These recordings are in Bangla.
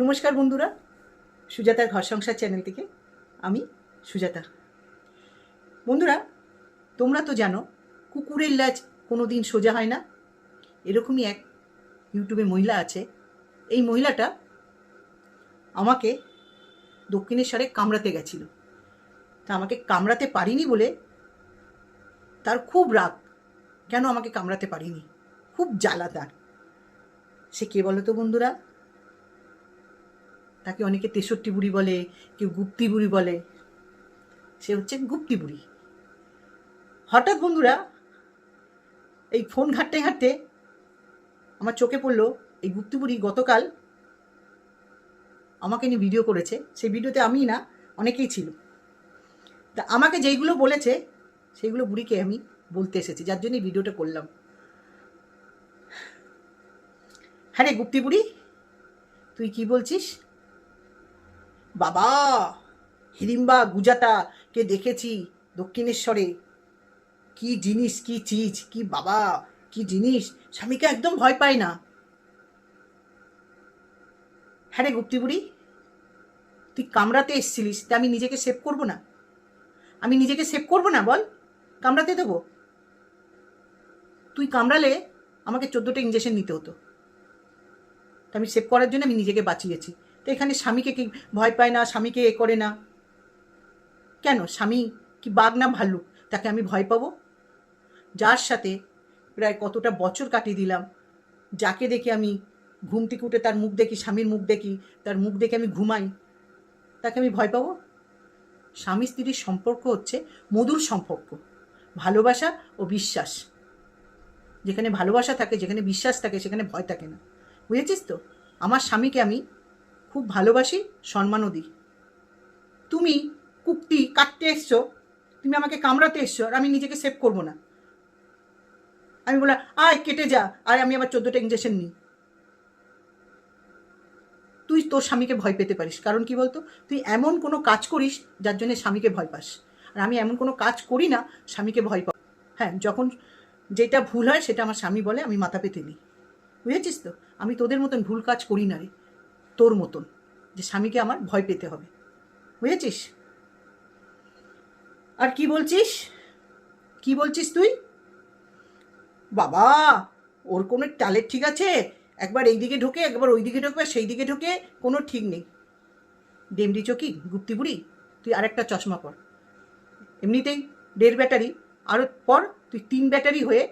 নমস্কার বন্ধুরা, সুজাতার ঘর সংসার চ্যানেল থেকে আমি সুজাতা। বন্ধুরা, তোমরা তো জানো, কুকুরের লাজ কোনো দিন সোজা হয় না। এরকমই এক ইউটিউবে মহিলা আছে। এই মহিলাটা আমাকে দক্ষিণেশ্বরে কামড়াতে গেছিল। তা আমাকে কামড়াতে পারিনি বলে তার খুব রাগ। কেন আমাকে কামড়াতে পারিনি? খুব জ্বালা তার। সে কে বলো তো বন্ধুরা? তাকে অনেকে তেষট্টি বুড়ি বলে, কেউ গুপ্তি বুড়ি বলে। সে হচ্ছে গুপ্তি বুড়ি। হঠাৎ বন্ধুরা, এই ফোন ঘাঁটতে ঘাঁটতে আমার চোখে পড়ল, এই গুপ্তি বুড়ি গতকাল আমাকে নিয়ে ভিডিও করেছে। সেই ভিডিওতে আমি না, অনেকেই ছিল। তা আমাকে যেইগুলো বলেছে, সেইগুলো বুড়িকে আমি বলতে এসেছি, যার জন্য ভিডিওটা করলাম। হ্যাঁ রে গুপ্তি বুড়ি, তুই কি বলছিস? বাবা, হিড়িম্বা গুজাটাকে দেখেছি দক্ষিণেশ্বরে। কি জিনিস, কি চিজ, কি বাবা, কি জিনিস, স্বামীকে একদম ভয় পায় না। হ্যাঁ রে গুপ্তি বুড়ি, তুই কামড়াতে এসছিলিস, তা আমি নিজেকে সেভ করব না? আমি নিজেকে সেভ করব না বল? কামড়াতে দেবো? তুই কামড়ালে আমাকে চোদ্দোটা ইঞ্জেকশন নিতে হতো। তা আমি সেভ করার জন্য আমি নিজেকে বাঁচিয়েছি। তো এখানে স্বামীকে কি ভয় পায় না, স্বামীকে এ করে না? কেন? স্বামী কি বাঘ না ভাল্লুক? তাকে আমি ভয় পাবো? যার সাথে প্রায় কতটা বছর কাটিয়ে দিলাম, যাকে দেখে আমি ঘুম থেকে উঠে তার মুখ দেখি, স্বামীর মুখ দেখি, তার মুখ দেখে আমি ঘুমাই, তাকে আমি ভয় পাবো? স্বামী স্ত্রীর সম্পর্ক হচ্ছে মধুর সম্পর্ক, ভালোবাসা ও বিশ্বাস। যেখানে ভালোবাসা থাকে, যেখানে বিশ্বাস থাকে, সেখানে ভয় থাকে না। বুঝেছিস তো? আমার স্বামীকে আমি খুব ভালোবাসি, সম্মানও দিই। তুমি কুকটি কাটতে এসছো, তুমি আমাকে কামড়াতে এসছো আর আমি নিজেকে সেভ করব না। আমি বললাম, আয়, কেটে যা আর আমি আবার চোদ্দোটা ইঞ্জেকশন নিই। তুই তোর স্বামীকে ভয় পেতে পারিস, কারণ কি বলতো? তুই এমন কোনো কাজ করিস যার জন্য স্বামীকে ভয় পাস। আর আমি এমন কোনো কাজ করি না, স্বামীকে ভয় পা হ্যাঁ যখন যেটা ভুল হয় সেটা আমার স্বামী বলে, আমি মাথা পেতে নিই। বুঝেছিস তো? আমি তোদের মতন ভুল কাজ করি না রে। তোর মতন, যে স্বামীকে আমার ভয় পেতে হবে। বুঝেছিস? আর কি বলছিস? কি বলছিস তুই? বাবা, ওর কোনো টালের ঠিক আছে? একবার এই দিকে ঢোকে, একবার ওই দিকে ঢোকবে সেই দিকে ঢোকে, কোনো ঠিক নেই। ডেমডি চকি, গুপ্তি বুড়ি, তুই আরেকটা চশমা পর। এমনিতেই দেড় ব্যাটারি, আরও পর তুই তিন ব্যাটারি হয়ে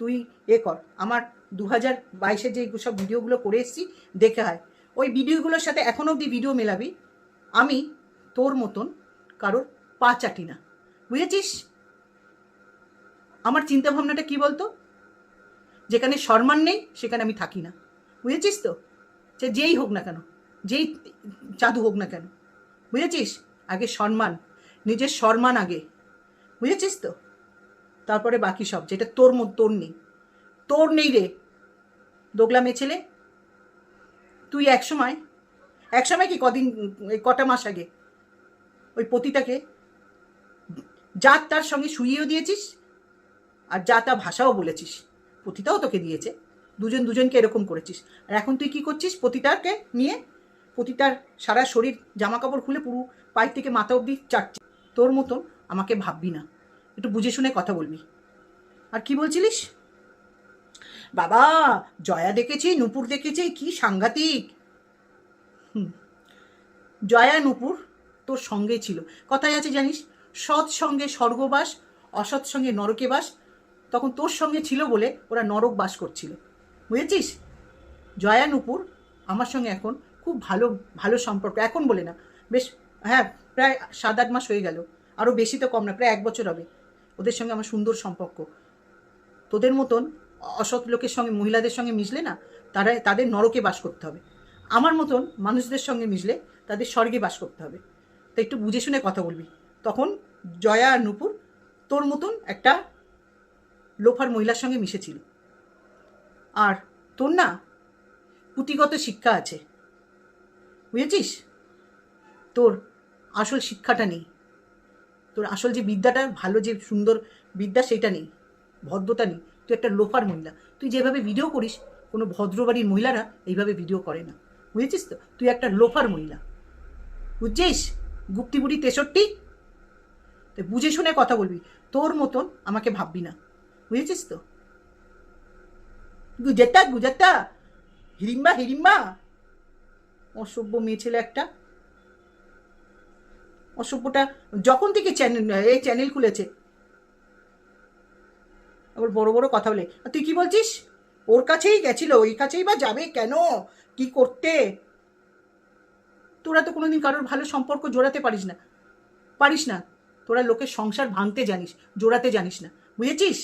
তুই এ কর। আমার দু হাজার বাইশে যে সব ভিডিওগুলো করে এসেছি, দেখে হয় ওই ভিডিওগুলোর সাথে এখন অবধি ভিডিও মেলাবি। আমি তোর মতন কারোর পা চাটি না। বুঝেছিস? আমার চিন্তা ভাবনাটা কি বলতো? যেখানে সম্মান নেই, সেখানে আমি থাকি না। বুঝেছিস তো? সে যেই হোক না কেন, যেই জাদু হোক না কেন। বুঝেছিস? আগে সম্মান, নিজের সম্মান আগে। বুঝেছিস তো? তারপরে বাকি সব, যেটা তোর তোর নেই। তোর নেই রে, দোগলা মেয়ে ছেলে। তুই এক সময় এক সময় কি কদিন কটা মাস আগে, ওই পতিটাকে যা তার সঙ্গে শুইয়েও দিয়েছিস আর যা তা ভাষাও বলেছিস। পতিতাও তোকে দিয়েছে। দুজন দুজনকে এরকম করেছিস। আর এখন তুই কি করছিস পতিতাকে নিয়ে? পতিতার সারা শরীর জামা কাপড় খুলে পুরো পায়ের থেকে মাথা অবধি চাটছিস তোর মতন আমাকে ভাববি না। একটু বুঝে শুনে কথা বলবি। আর কি বলছিলিস? বাবা, জয়া দেখেছি, নুপুর দেখেছি, কি সাংঘাতিক। জয়া, নুপুর তোর সঙ্গে ছিল। কথায় আছে জানিস, সৎ সঙ্গে স্বর্গবাস, অসৎ সঙ্গে নরকে বাস, তখন তোর সঙ্গে ছিল বলে ওরা নরক বাস করছিল। বুঝেছিস? জয়া, নুপুর আমার সঙ্গে এখন খুব ভালো ভালো সম্পর্ক। এখন বলে না, বেশ হ্যাঁ প্রায় সাত আট মাস হয়ে গেল। আরও বেশি তো কম না, প্রায় এক বছর হবে। ওদের সঙ্গে আমার সুন্দর সম্পর্ক। তোদের মতন অসৎ লোকের সঙ্গে, মহিলাদের সঙ্গে মিশলে না, তারা, তাদের নরকে বাস করতে হবে। আমার মতন মানুষদের সঙ্গে মিশলে তাদের স্বর্গে বাস করতে হবে। তো একটু বুঝে শুনে কথা বলবি। তখন জয়া আর নুপুর তোর মতন একটা লোফার মহিলার সঙ্গে মিশেছিল। আর তোর না পুঁথিগত শিক্ষা আছে। বুঝেছিস? তোর আসল শিক্ষাটা নেই। তোর আসল যে বিদ্যাটা, ভালো যে সুন্দর বিদ্যা, সেটা নেই। ভদ্রতা নেই। তুই একটা লোফার মহিলা। তুই যেভাবে ভিডিও করিস, কোনো ভদ্রবাড়ির মহিলারা এইভাবে ভিডিও করে না। বুঝেছিস তো? তুই একটা লোফার মহিলা। বুঝছিস? গুপ্তিবুড়ি তেষট্টি? তো বুঝে শুনে কথা বলবি। তোর মতন আমাকে ভাববি না। বুঝেছিস তো? গুজেতা গুজেতা হিরিম্বা হিরিম্বা। অসভ্য মেয়ে ছেলে একটা। অসভ্যটা যখন থেকে চ্যানেল এই চ্যানেল খুলেছে আবার বড় বড় কথা বলে তুই কি বলছিস? ওর কাছেই গেছিল, ওই কাছেই বা যাবে কেন? কি করতে? তোরা তো কোনোদিন কারোর ভালো সম্পর্ক জোড়াতে পারিস না পারিস না। তোরা লোকের সংসার ভাঙতে জানিস, জোড়াতে জানিস না। বুঝেছিস?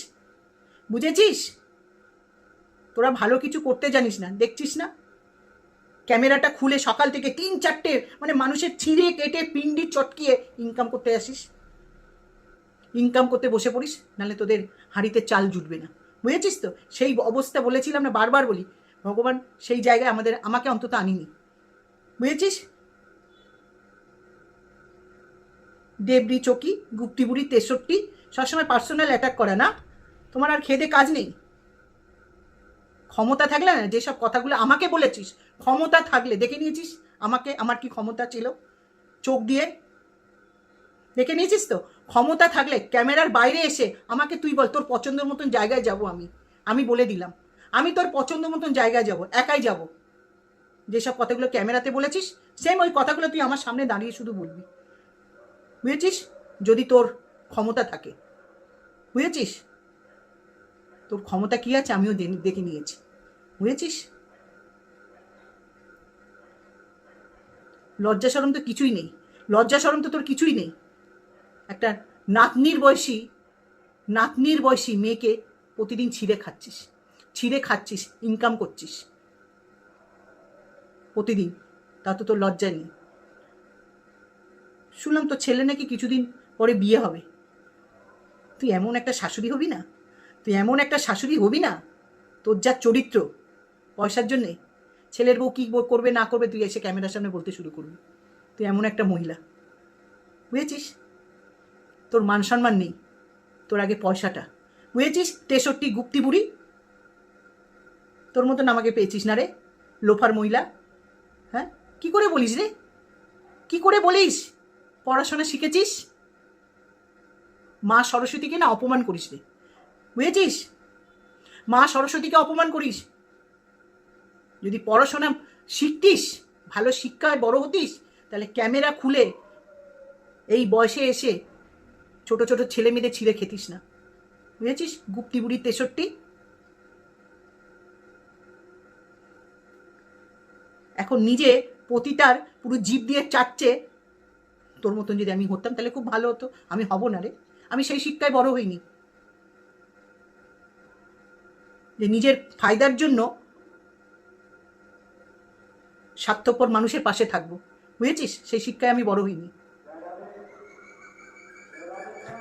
বুঝেছিস? তোরা ভালো কিছু করতে জানিস না, দেখছিস না? ক্যামেরাটা খুলে সকাল থেকে তিন চারটে মানে মানুষের ছিঁড়ে কেটে, পিন্ডি চটকিয়ে ইনকাম করতে আসিস। ইনকাম করতে বসে পড়িস, নাহলে তোদের হাঁড়িতে চাল জুটবে না। বুঝেছিস তো? সেই অবস্থা বলেছিলাম না, বারবার বলি, ভগবান সেই জায়গায় আমাদের, আমাকে অন্তত আনিনি। বুঝেছিস? দেবরি চকি, গুপ্তিবুড়ি, তেষট্টি, সবসময় পার্সোনাল অ্যাটাক করে, না? তোমার আর খেদে কাজ নেই। ক্ষমতা থাকলে না, যেসব কথাগুলো আমাকে বলেছিস, ক্ষমতা থাকলে, দেখে নিয়েছিস? আমাকে, আমার কি ক্ষমতা ছিল? চোখ দিয়ে? দেখে নিয়েছিস তো? ক্ষমতা থাকলে ক্যামেরার বাইরে এসে আমাকে তুই বল, তোর পছন্দের মতন জায়গায় যাব আমি। আমি বলে দিলাম। আমি তোর পছন্দ মতন জায়গায় যাব, একাই যাব। যেসব কথাগুলো ক্যামেরাতে বলেছিস সেম ওই কথাগুলো তুই আমার সামনে দাঁড়িয়ে শুধু বলবি। বুঝেছিস? যদি তোর ক্ষমতা থাকে। বুঝেছিস? তোর ক্ষমতা কি আছে আমিও দেখে নিয়েছি। বুঝেছিস? লজ্জা সরম তো কিছুই নেই। লজ্জা সরম তো তোর কিছুই নেই। একটা নাতনির বয়সী নাতনির বয়সী মেয়েকে প্রতিদিন ছিঁড়ে খাচ্ছিস ছিঁড়ে খাচ্ছিস ইনকাম করছিস। প্রতিদিন তা তো তোর লজ্জা নেই। শুনলাম তোর ছেলে নাকি কিছুদিন পরে বিয়ে হবে। তুই এমন একটা শাশুড়ি হবি না? তুই এমন একটা শাশুড়ি হবি না? তোর যা চরিত্র, পয়সার জন্যে। ছেলের বউ কী করবে না করবে তুই এসে ক্যামেরার সামনে বলতে শুরু করবি। তুই এমন একটা মহিলা। বুঝেছিস? তোর মান সম্মান নেই। তোর আগে পয়সাটা। বুঝেছিস? তেষট্টি গুপ্তি বুড়ি। তোর মতন আমাকে পেয়েছিস না রে, লোফার মহিলা। হ্যাঁ? কি করে বলিস রে? কি করে বলিস? পড়াশোনা শিখেছিস? মা সরস্বতীকে না অপমান করিস রে? বুঝেছিস? মা সরস্বতীকে অপমান করিস। যদি পড়াশোনা শিখতিস, ভালো শিক্ষায় বড় হতিস, তাহলে ক্যামেরা খুলে এই বয়সে এসে ছোট ছোট ছেলে মেয়েদের ছিঁড়ে খেতিস না। বুঝেছিস? গুপ্তি বুড়ি তেষট্টি। এখন নিজে পতিতার পুরো জিভ দিয়ে চাটছে। তোর মতন যদি আমি হতাম তাহলে খুব ভালো হতো। আমি হব না রে। আমি সেই শিক্ষায় বড় হইনি। যে নিজের ফায়দার জন্য স্বার্থপর মানুষের পাশে থাকব। বুঝেছিস? সেই শিক্ষায় আমি বড় হইনি।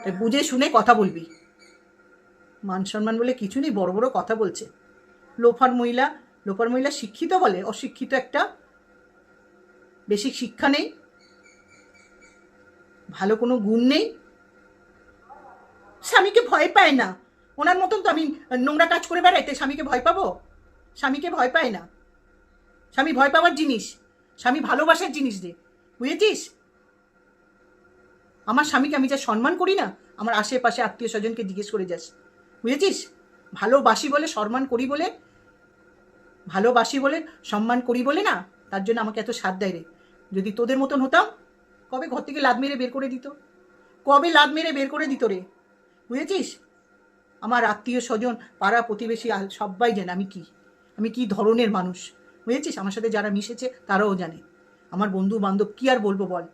তাই বুঝে শুনে কথা বলবি। মান সম্মান বলে কিছু নেই, বড় বড় কথা বলছে। লোফার মহিলা লোফার মহিলা শিক্ষিত বলে, অশিক্ষিত একটা বেশি শিক্ষা নেই, ভালো কোনো গুণ নেই। স্বামীকে ভয় পায় না। ওনার মতন তো আমি নোংরা কাজ করে বেড়াইতে স্বামীকে ভয় পাবো? স্বামীকে ভয় পায় না। স্বামী ভয় পাওয়ার জিনিস। স্বামী ভালোবাসার জিনিস রে। বুঝেছিস? আমার স্বামীকে আমি যা সম্মান করি না, আমার আশেপাশে আত্মীয় স্বজনকে জিজ্ঞেস করে যাস। বুঝেছিস? ভালোবাসি বলে, সম্মান করি বলে, ভালোবাসি বলে, সম্মান করি বলে না, তার জন্য আমাকে এত সাথ দেয় রে। যদি তোদের মতন হতাম, কবে ঘর থেকে লাদ মেরে বের করে দিত? কবে লাদ মেরে বের করে দিত রে? বুঝেছিস? আমার আত্মীয় স্বজন, পাড়া প্রতিবেশী সবাই জানে আমি কি। আমি কি ধরনের মানুষ। বুঝেছিস? আমার সাথে যারা মিশেছে, তারাও জানে। আমার বন্ধু বান্ধব কি আর বলব বল?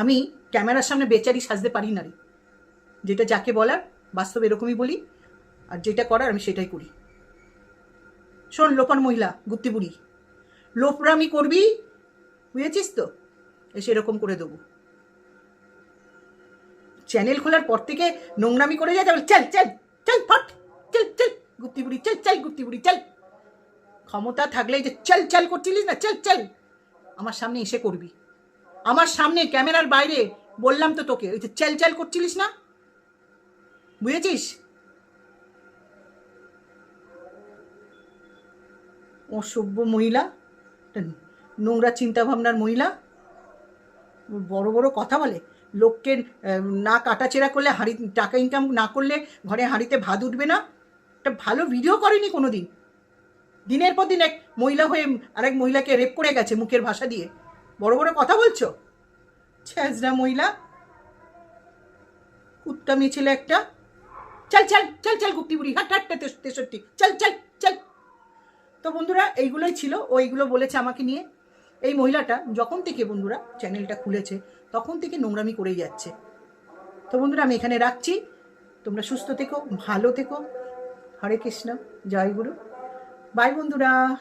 আমি ক্যামেরার সামনে বেচারি সাজতে পারি না রে। যেটা যাকে বলার, বাস্তব এরকমই বলি, আর যেটা করার আমি সেটাই করি। শোন লোপার মহিলা, গুপ্তি বুড়ি। লোপরামি করবি, বুঝেছিস তো? এসে এরকম করে দেবো। চ্যানেল খোলার পর থেকে নোংরামি করে যায় তাহলে চল চল চল, ফট, চল চল, গুপ্তি বুড়ি, চল চল, গুপ্তি বুড়ি, চল। ক্ষমতা থাকলে যে চল চল করছিলিস না, চল চল। আমার সামনে এসে করবি। আমার সামনে ক্যামেরার বাইরে বললাম তো তোকে, ওই যে চ্যাল চ্যাল করছিলিস না? বুঝেছিস? অসভ্য মহিলা নোংরা চিন্তাভাবনার মহিলা, বড় বড় কথা বলে। লোককে না কাটাচেরা করলে হাঁড়ি, টাকা ইনকাম না করলে ঘরে হাঁড়িতে ভাত উঠবে না। একটা ভালো ভিডিও করেনি কোনো দিন দিনের পর দিন এক মহিলা হয়ে আরেক মহিলাকে রেপ করে গেছে মুখের ভাষা দিয়ে। বড় বড় কথা বলছো? ছ্যাজরা মহিলা। কুত্তা ছেলে একটা। চল চল চল চল গুপ্তি বুড়ি, হাট হাট তেষট্টি। চল চল চল। তো বন্ধুরা, এইগুলোই ছিল। ও এইগুলো বলেছে আমাকে নিয়ে। এই মহিলাটা, যখন থেকে বন্ধুরা চ্যানেলটা খুলেছে, তখন থেকে নোংরামি করেই যাচ্ছে। তো বন্ধুরা, আমি এখানে রাখছি। তোমরা সুস্থ থেকো, ভালো থেকো। হরে কৃষ্ণ। জয় গুরু। বাই বন্ধুরা।